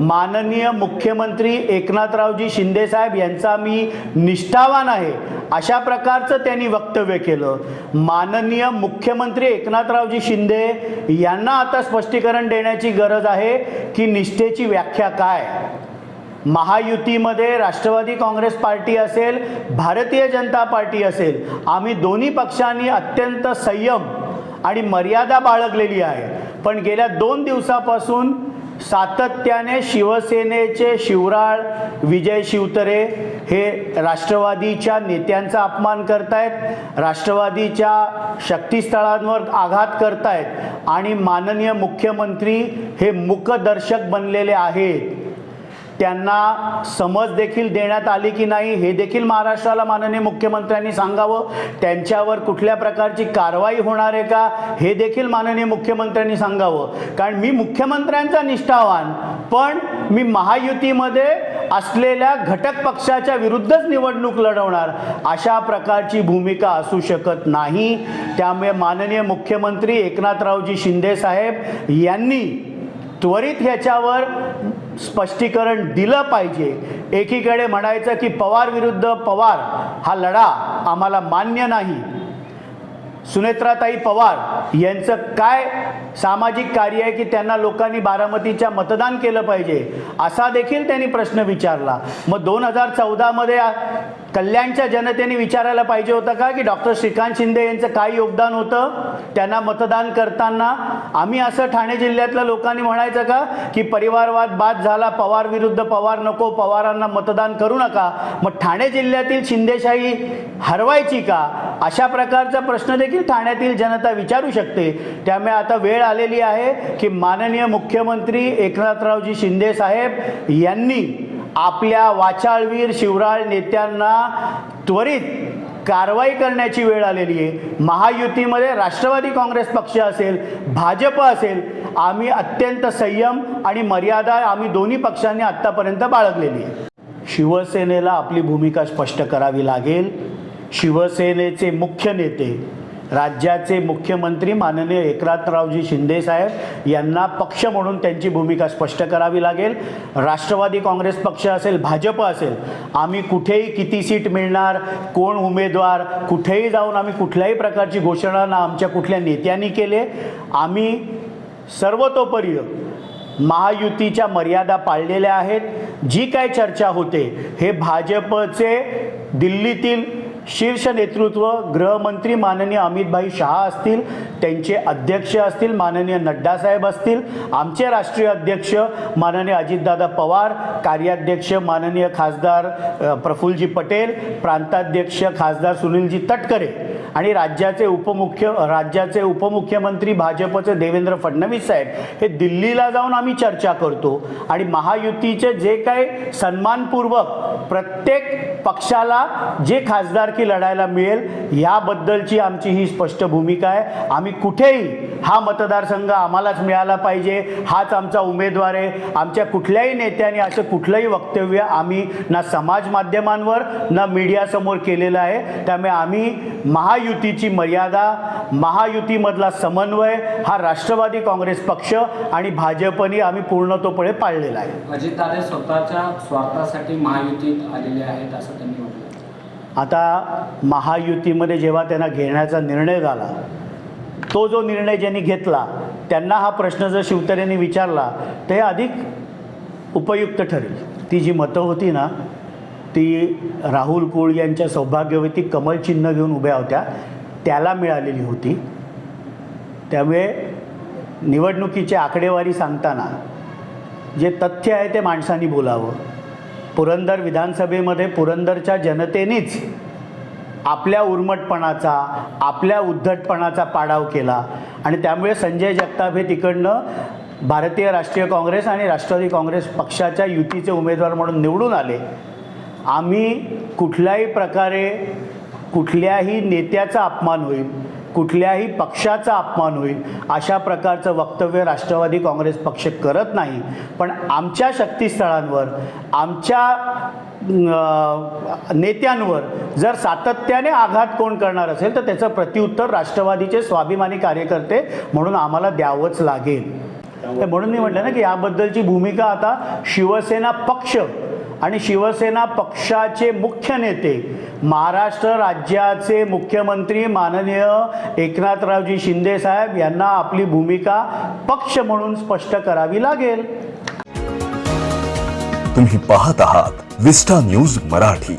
माननीय मुख्यमंत्री एकनाथरावजी शिंदेसाहेब यांचा मी निष्ठावान आहे. अशा प्रकारचं त्यांनी वक्तव्य केलं. माननीय मुख्यमंत्री एकनाथरावजी शिंदे यांना आता स्पष्टीकरण देण्याची गरज आहे की निष्ठेची व्याख्या काय? महायुतीमध्ये राष्ट्रवादी काँग्रेस पार्टी असेल भारतीय जनता पार्टी असेल आम्ही दोन्ही पक्षांनी अत्यंत संयम आणि मर्यादा बाळगलेली आहे. पण गेल्या दोन दिवसापासून सातत्याने शिवसेनेचे शिवराळ विजय शिवतरे हे राष्ट्रवादीच्या नेत्यांचा अपमान करतायत राष्ट्रवादीच्या शक्तीस्थळांवर आघात करतायत आणि माननीय मुख्यमंत्री हे मुकदर्शक बनलेले आहेत. त्यांना समज देखील देण्यात आली की नाही हे देखील महाराष्ट्राला माननीय मुख्यमंत्र्यांनी सांगावं. त्यांच्यावर कुठल्या प्रकारची कारवाई होणार आहे का हे देखील माननीय मुख्यमंत्र्यांनी सांगावं. कारण मी मुख्यमंत्र्यांचा निष्ठावान पण मी महायुतीमध्ये असलेल्या घटक पक्षाच्या विरुद्धच निवडणूक लढवणार अशा प्रकारची भूमिका असू शकत नाही. त्यामुळे माननीय मुख्यमंत्री एकनाथरावजी शिंदे साहेब यांनी त्वरित ह्याच्यावर स्पष्टीकरण दिलं पाहिजे. एकीकडे म्हणायचं की पवार विरुद्ध पवार हा लढा आम्हाला मान्य नाही. सुनेत्राताई पवार यांचं काय सामाजिक कार्य आहे की त्यांना लोकांनी बारामतीच्या मतदान केलं पाहिजे? असा देखील त्यांनी प्रश्न विचारला. मग दोन हजार चौदामध्ये कल्याणच्या जनतेने विचारायला पाहिजे होतं का की डॉक्टर श्रीकांत शिंदे यांचं काय योगदान होतं? त्यांना मतदान करताना आम्ही असं ठाणे जिल्ह्यातल्या लोकांनी म्हणायचं का की परिवारवाद बाद झाला पवार विरुद्ध पवार नको पवारांना मतदान करू नका. मग ठाणे जिल्ह्यातील शिंदेशाही हरवायची का? अशा प्रकारचा प्रश्न देखील ठाण्यातील जनता विचारू शकते. त्यामुळे आता वेळ आलेली आहे की माननीय मुख्यमंत्री एकनाथरावजी शिंदे साहेब यांनी आपल्या वाचाळवीर शिवराळ नेत्यांना त्वरित कारवाई करण्याची वेळ आलेली आहे. महायुतीमध्ये राष्ट्रवादी काँग्रेस पक्ष असेल भाजप असेल आम्ही अत्यंत संयम आणि मर्यादा आम्ही दोन्ही पक्षांनी आत्तापर्यंत बाळगलेली आहे. शिवसेनेला आपली भूमिका स्पष्ट करावी लागेल. शिवसेनेचे मुख्य नेते राज्याचे मुख्यमंत्री माननीय एकनाथरावजी शिंदे साहेब यांना पक्ष म्हणून त्यांची भूमिका स्पष्ट करावी लागेल. राष्ट्रवादी काँग्रेस पक्ष असेल भाजप असेल आम्ही कुठेही किती सीट मिळणार कोण उमेदवार कुठेही जाऊन आम्ही कुठल्याही प्रकारची घोषणा ना आमच्या कुठल्या नेत्यांनी केले. आम्ही सर्वतोपरी महायुतीच्या मर्यादा पाळलेल्या आहेत. जी काय चर्चा होते हे भाजपचे दिल्लीतील शीर्ष नेतृत्व गृहमंत्री माननीय अमितभाई शहा असतील त्यांचे अध्यक्ष असतील माननीय नड्डा साहेब असतील आमचे राष्ट्रीय अध्यक्ष माननीय अजितदादा पवार कार्याध्यक्ष माननीय खासदार प्रफुल्लजी पटेल प्रांताध्यक्ष खासदार सुनीलजी तटकरे आणि राज्याचे उपमुख्य राज्याचे उपमुख्यमंत्री भाजपचे देवेंद्र फडणवीस साहेब हे दिल्लीला जाऊन आम्ही चर्चा करतो. आणि महायुतीचे जे काही सन्मानपूर्वक प्रत्येक पक्षाला जे खासदारकी लढायला मिळेल याबद्दलची आमची ही स्पष्ट भूमिका आहे. आम्ही कुठेही हा मतदारसंघ आम्हालाच मिळाला पाहिजे हाच आमचा उमेदवार आहे. आमच्या कुठल्याही नेत्याने असं कुठलंही वक्तव्य आम्ही ना समाज माध्यमांवर ना मीडियासमोर केलेलं आहे. त्यामुळे आम्ही महायुतीची मर्यादा महायुतीमधला समन्वय हा राष्ट्रवादी काँग्रेस पक्ष आणि भाजपने आम्ही पूर्णतोपणे पाळलेला आहे. अजितदादा स्वतःच्या स्वार्थासाठी महायुतीत आलेले आहेत असं त्यांनी म्हटलं. आता महायुतीमध्ये जेव्हा त्यांना घेण्याचा निर्णय झाला तो जो निर्णय ज्यांनी घेतला त्यांना हा प्रश्न जर शिवतरेने विचारला तर हे अधिक उपयुक्त ठरेल. ती जी मतं होती ना ती राहुल कुळ यांच्या सौभाग्यवती कमल चिन्ह घेऊन उभ्या होत्या त्याला मिळालेली होती. त्यामुळे निवडणुकीची आकडेवारी सांगताना जे तथ्य आहे ते माणसांनी बोलावं. पुरंदर विधानसभेमध्ये पुरंदरच्या जनतेनेच आपल्या उर्मटपणाचा आपल्या उद्धटपणाचा पाडाव केला. आणि त्यामुळे संजय जगताप हे तिकडनं भारतीय राष्ट्रीय काँग्रेस आणि राष्ट्रवादी काँग्रेस पक्षाच्या युतीचे उमेदवार म्हणून निवडून आले. आम्ही कुठल्याही प्रकारे कुठल्याही नेत्याचा अपमान होईल कुठल्याही पक्षाचा अपमान होईल अशा प्रकारचं वक्तव्य राष्ट्रवादी काँग्रेस पक्ष करत नाही. पण आमच्या शक्तीस्थळांवर आमच्या नेत्यांवर जर सातत्याने आघात कोण करणार असेल तर त्याचं प्रत्युत्तर राष्ट्रवादीचे स्वाभिमानी कार्यकर्ते म्हणून आम्हाला द्यावंच लागेल. म्हणून मी म्हटलं ना की याबद्दलची भूमिका आता शिवसेना पक्ष आणि शिवसेना पक्षाचे मुख्य नेते महाराष्ट्र राज्याचे मुख्यमंत्री माननीय एकनाथरावजी शिंदे साहेब यांना आपली भूमिका पक्ष म्हणून स्पष्ट करावी लागेल. तुम्ही पाहत आहात विस्टा न्यूज मराठी.